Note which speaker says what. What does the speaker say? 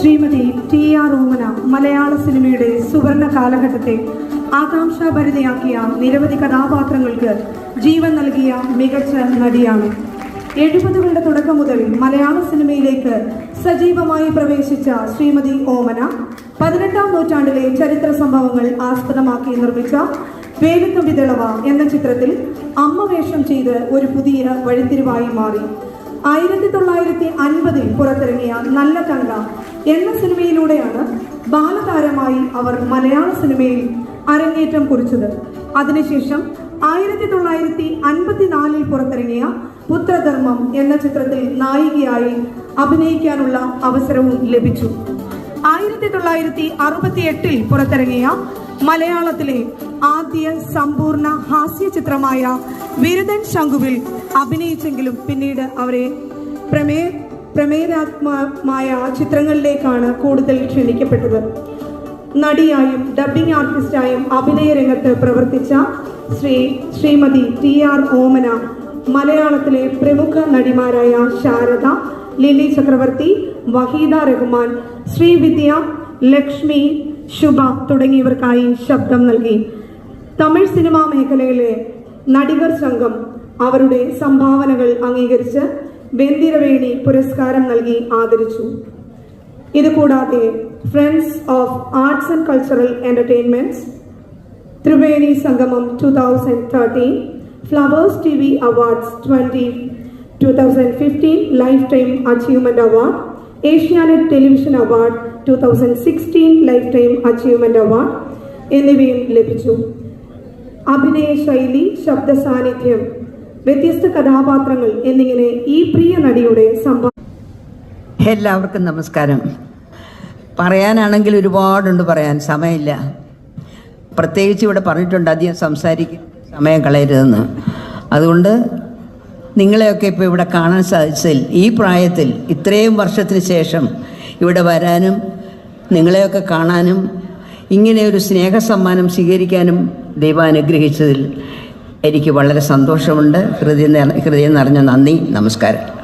Speaker 1: Shrimati T R ഓമന മലയാള സിനിമയുടെ സുവർണ കാലഘട്ടത്തെ ആകാംക്ഷാഭരിതയാക്കിയ നിരവധി കഥാപാത്രങ്ങൾക്ക് ജീവൻ നൽകിയ മികച്ച നടിയാണ്. എഴുപതുകളുടെ തുടക്കം മുതൽ മലയാള സിനിമയിലേക്ക് സജീവമായി പ്രവേശിച്ച ശ്രീമതി ഓമന പതിനെട്ടാം നൂറ്റാണ്ടിലെ ചരിത്ര സംഭവങ്ങൾ ആസ്പദമാക്കി നിർമ്മിച്ച വേലുത്തുമ്പിതളവ എന്ന ചിത്രത്തിൽ അമ്മ വേഷം ചെയ്ത് ഒരു പുതിയ വഴിത്തിരിവായി മാറി. ആയിരത്തി തൊള്ളായിരത്തി അൻപതിൽ പുറത്തിറങ്ങിയ നല്ല കങ്ക എന്ന സിനിമയിലൂടെയാണ് ബാലതാരമായി അവർ മലയാള സിനിമയിൽ അരങ്ങേറ്റം കുറിച്ചത്. അതിനുശേഷം ആയിരത്തി തൊള്ളായിരത്തി അൻപത്തിനാലിൽ പുറത്തിറങ്ങിയ പുത്രധർമ്മം എന്ന ചിത്രത്തിൽ നായികയായി അഭിനയിക്കാനുള്ള അവസരവും ലഭിച്ചു. ആയിരത്തി തൊള്ളായിരത്തി അറുപത്തി എട്ടിൽ പുറത്തിറങ്ങിയ മലയാളത്തിലെ ആദ്യ സമ്പൂർണ ഹാസ്യ ചിത്രമായ വിരുദൻ ശംഖുവിൽ അഭിനയിച്ചെങ്കിലും പിന്നീട് അവരെ പ്രമേ പ്രമേയാത്മമായ ചിത്രങ്ങളിലേക്കാണ് കൂടുതൽ ക്ഷണിക്കപ്പെട്ടത്. നടിയായും ഡബ്ബിംഗ് ആർട്ടിസ്റ്റായും അഭിനയ രംഗത്ത് പ്രവർത്തിച്ച ശ്രീ ശ്രീമതി ടി ആർ ഓമന മലയാളത്തിലെ പ്രമുഖ നടിമാരായ ശാരദ ലില്ലി ചക്രവർത്തി വഹീദ റഹ്മാൻ ശ്രീവിദ്യ ലക്ഷ്മി ശുഭ തുടങ്ങിയവർക്കായി ശബ്ദം നൽകി. തമിഴ് സിനിമാ മേഖലയിലെ നടികർ സംഘം അവരുടെ സംഭാവനകൾ അംഗീകരിച്ച് വെന്തിരവേണി പുരസ്കാരം നൽകി ആദരിച്ചു. ഇതുകൂടാതെ friends of arts and cultural entertainments Triveni Sangamam two thousand thirteen flowers T V awards twenty two thousand fifteen life time achievement award Asianet television award two thousand sixteen life time achievement award എന്നിവയും ലഭിച്ചു. അഭിനയ ശൈലി ശബ്ദ സാന്നിധ്യം വ്യത്യസ്ത കഥാപാത്രങ്ങൾ എന്നിങ്ങനെ ഈ പ്രിയ നടിയുടെ സംഭാവന
Speaker 2: എല്ലാവർക്കും നമസ്കാരം. പറയാനാണെങ്കിൽ ഒരുപാടുണ്ട് പറയാൻ സമയമില്ല. പ്രത്യേകിച്ച് ഇവിടെ പറഞ്ഞിട്ടുണ്ട് അധികം സംസാരിക്കും സമയം കളയരുതെന്ന്. അതുകൊണ്ട് നിങ്ങളെയൊക്കെ ഇപ്പോൾ ഇവിടെ കാണാൻ സാധിച്ചതിൽ ഈ പ്രായത്തിൽ ഇത്രയും വർഷത്തിന് ശേഷം ഇവിടെ വരാനും നിങ്ങളെയൊക്കെ കാണാനും ഇങ്ങനെ ഒരു സ്നേഹസമ്മാനം സ്വീകരിക്കാനും ദൈവം അനുഗ്രഹിച്ചതിൽ എനിക്ക് വളരെ സന്തോഷമുണ്ട്. ഹൃദയം ഹൃദയം നിറഞ്ഞ നന്ദി. നമസ്കാരം.